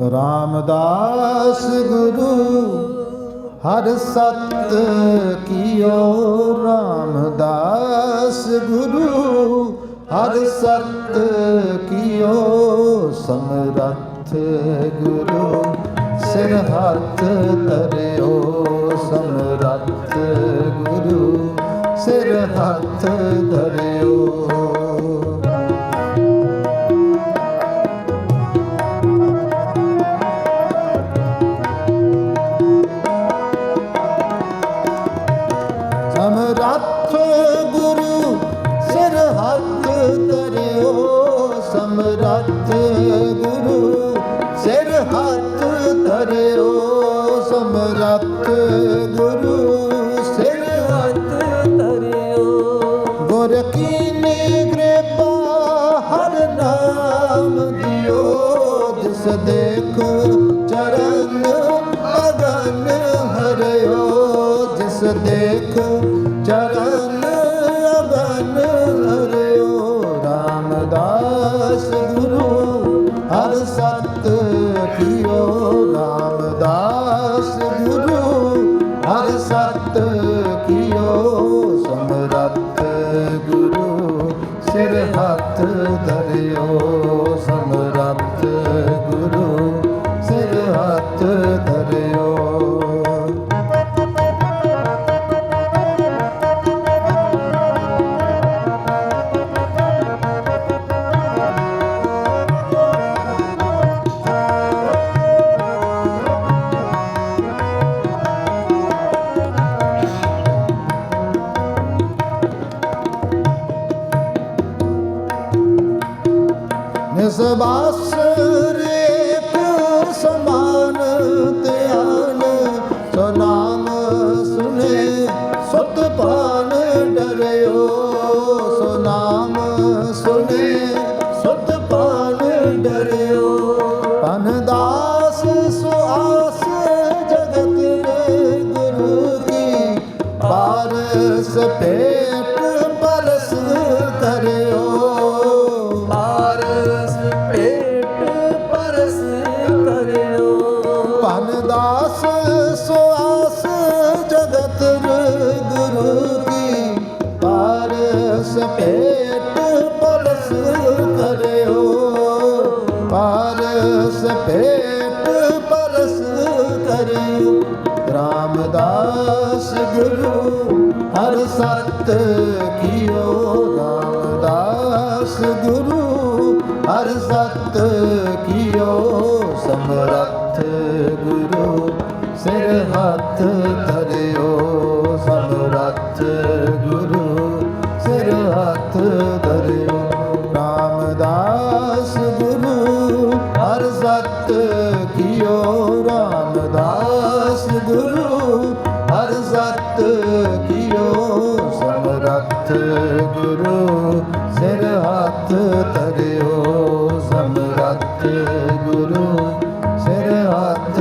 ਰਾਮਦਾਸ ਗੁਰੂ, ਹਰ ਸਤ ਕੀਓ ਰਾਮਦਾਸ ਗੁਰੂ, ਹਰ ਸਤ ਕੀਓ ਸਮਰੱਥ ਗੁਰੂ, ਸਿਰ ਹੱਥ ਧਰਿਓ ਸਮਰੱਥ ਗੁਰੂ, ਸਿਰ ਹੱਥ ਸਮਰੱਥ ਗੁਰੂ ਸਿਰ ਹੱਥ ਧਰਿਓ। ਸਮਰੱਥ ਗੁਰੂ ਸਿਰ ਹੱਥ ਧਰਿਓ। ਗੁਰ ਕੀਨੀ ਕਿਰਪਾ ਹਰ ਨਾਮ ਦਿਓ। ਜਿਸ ਦੇਖ ਚਰਨ ਅਗਨ ਹਰਿਓ। ਜਿਸ ਦੇਖ ਗੁਰੂ ਹਰ ਸਤ ਕੀਓ ਰਾਮਦਾਸ ਗੁਰੂ ਹਰ ਸਤ ਕੀਓ ਸਮਰੱਥ ਗੁਰੂ। ਸਿਰ ਹੱਥ ਧਰਿਓ ਸਮਰੱਥ ਗੁਰੂ। ਸਿਰ ਹੱਥ ਧਰਿਓ ਨਿਸਬਾਸ ਰੇਖ ਸਮਾਨ ਧਿਆਨ, ਸੋ ਸੁਨੇ, ਸੁਤ ਪਾਨ ਡਰਿਓ। ਸੋ ਸੁਨੇ, ਸੁਤ ਪਾਨ ਡਰਿਓ। ਪਨ ਦਾਸ ਸੁਆਸ ਜਗਤ ਰੇ ਗੁਰੂ ਕੀ, ਪਾਰਸ ਪੇਟ ਗੁਰੂ ਹਰ ਸਤ ਕੀਓ ਰਾਮਦਾਸ ਗੁਰੂ ਹਰ ਸਤ ਕੀਓ ਸਮਰੱਥ ਗੁਰੂ ਸਿਰ ਹੱਥ ਧਰਿਓ ਸਮਰੱਥ ਗੁਰੂ ਸਿਰ ਹੱਥ ਧਰਿਓ ਰਾਮਦਾਸ ਗੁਰੂ ਸਿਰ ਹੱਥ ਧਰਿਓ ਸਮਰੱਥ ਗੁਰੂ ਸਿਰ ਹੱਥ